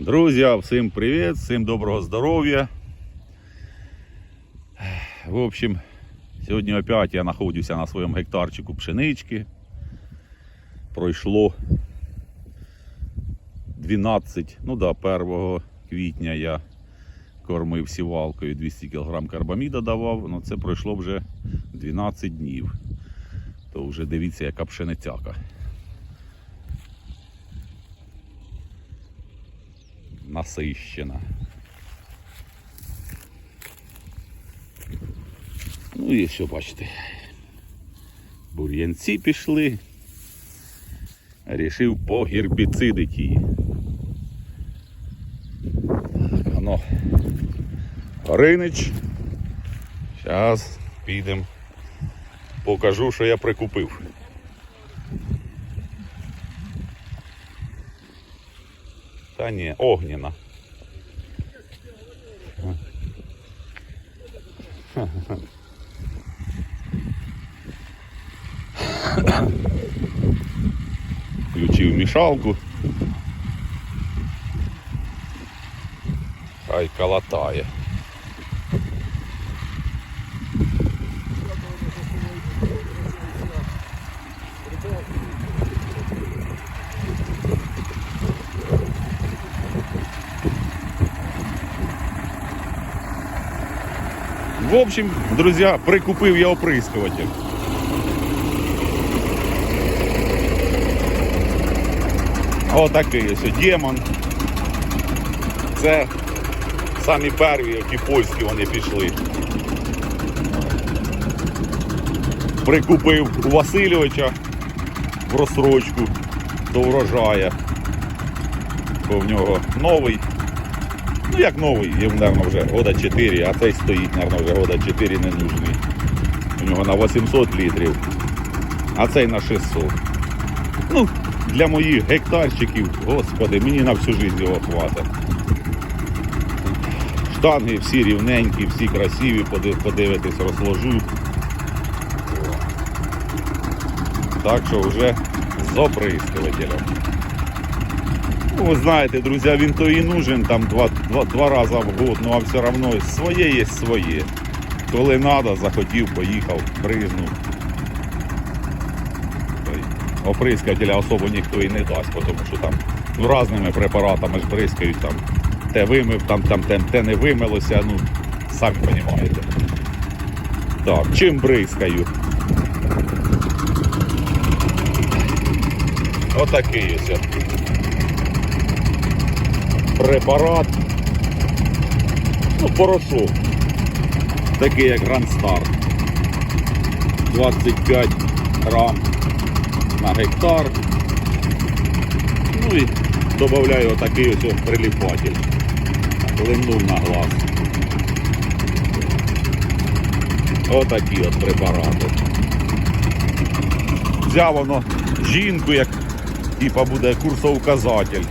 Друзья, всем привет, всем доброго здоровья. В общем, сьогодні опять я знаходжуся на своєму гектарчику пшенички. Пройшло 12, ну да, 1 квітня я кормив сівалкою 200 кг карбаміда давав, ну це пройшло вже 12 днів. То вже дивіться, яка пшеницяка. Насищена. Ну і що бачите. Бур'янці пішли. Рішив погербіцидити її. Так, ано. Горинич. Зараз підемо. Покажу, що я прикупив. Та ні, огняна. Включив мішалку. Хай калатає. В общем, друзья, прикупив я оприскуватель. Отакий ось демон. Це самі перві, які польські вони пішли. Прикупив у Васильовича в розсрочку до врожая. Бо в нього новий. Ну як новий, йому, мабуть, вже года 4, а цей стоїть, мабуть, вже года 4 не нужний. У нього на 800 літрів, а цей на 600. Ну, для моїх гектарчиків, господи, мені на всю життя його хватить. Штанги всі рівненькі, всі красиві, подивитись, розложу. Так що вже з оприскувателем. Ви знаєте, друзі, він то і нужен там два, два, два рази в год, ну а все одно своє є своє. Коли треба, захотів, поїхав, бризнув. Оприскателя особо ніхто і не дасть, тому що там ну, різними препаратами ж бризкають там. Те вимив, там, там, те, те не вимилося, ну, самі розумієте. Так, чим бризкаю? Отакий ось. Препарат. Ну, порошок. Такий як Star. 25 грам на гектар. Ну і додаю отакий ось приліпатель. Лимнув на глаз. Отакі от препарати. Взяв воно жінку, як типа буде курсоуказатель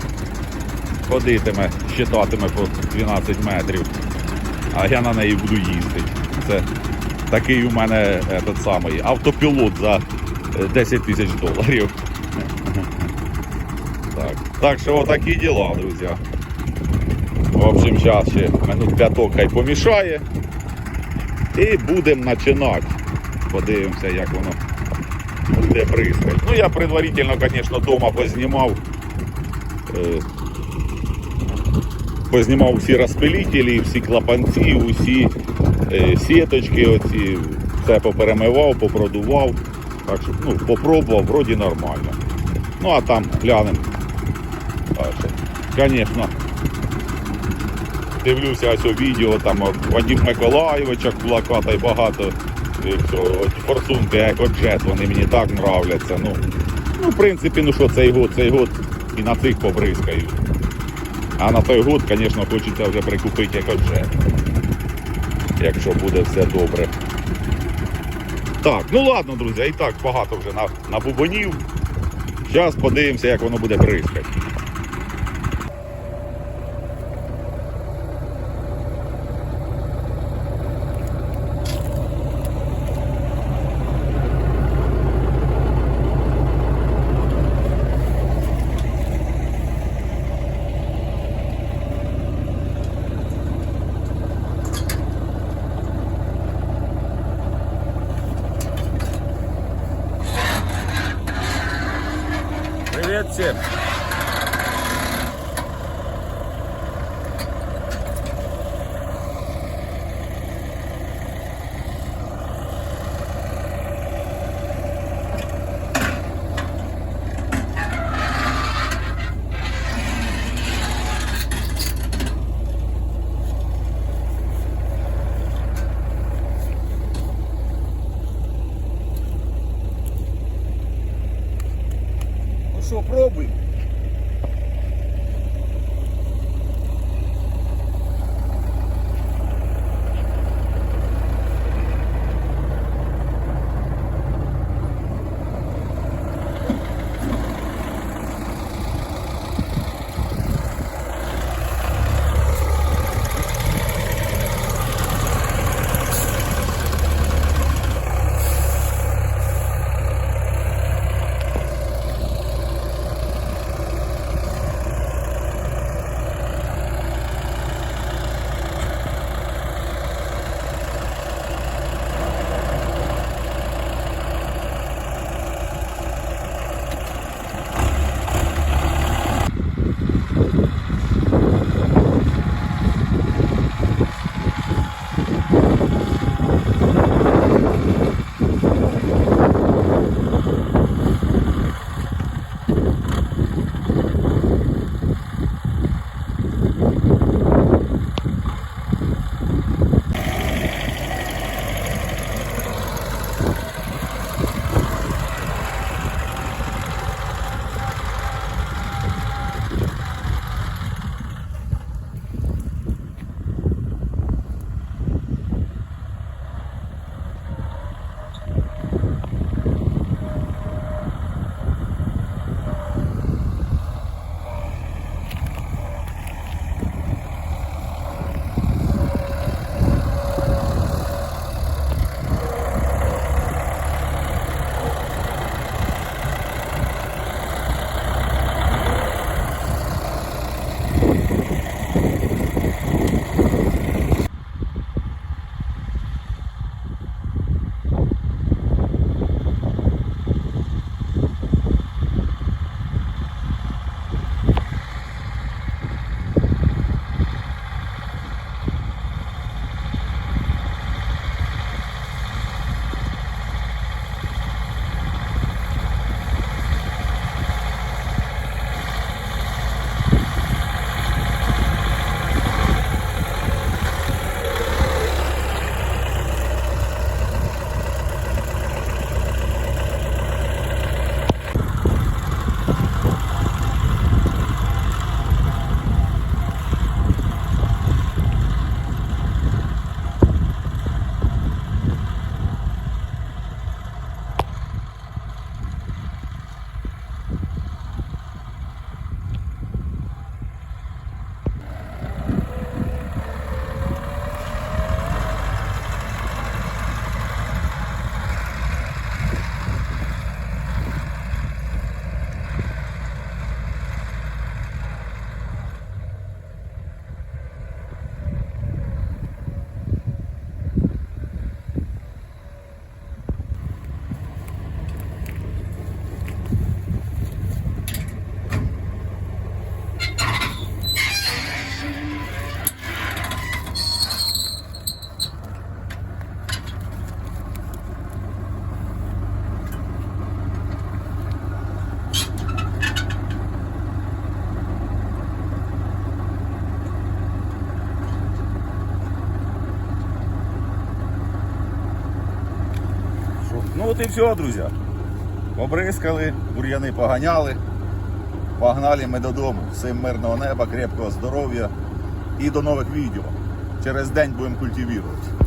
ходитиме, щитатиме по 12 метрів, а я на неї буду їздити. Це такий у мене е, тот самий, автопілот за е, 10 тисяч доларів. Так, так що отакі діла, друзі. В общем, зараз ще минут п'яток хай помішає. І будемо починати. Подивимося, як воно буде бризкати. Ну я предварительно, звісно, вдома познімав. Познімав всі розпилителі, всі клапанці, усі е, сіточки, оці, все поперемивав, попродував. Так що, ну, попробував, вроді нормально. Ну а там глянемо. Звісно, дивлюся ось відео, там от Вадим Миколаєвича кулака та й багато е, форсунки, як от джет, вони мені так нравляться. Ну, ну, в принципі, ну що, цей год, цей год і на цих побризкають. А на той год, звісно, хочеться вже прикупити якось вже, Якщо буде все добре. Так, ну ладно, друзі, і так багато вже на, на бубонів. Зараз подивимося, як воно буде бризкати. That's. your problem. От і все, друзі. Побризкали, бур'яни поганяли. Погнали ми додому. Всім мирного неба, крепкого здоров'я і до нових відео. Через день будемо культивувати.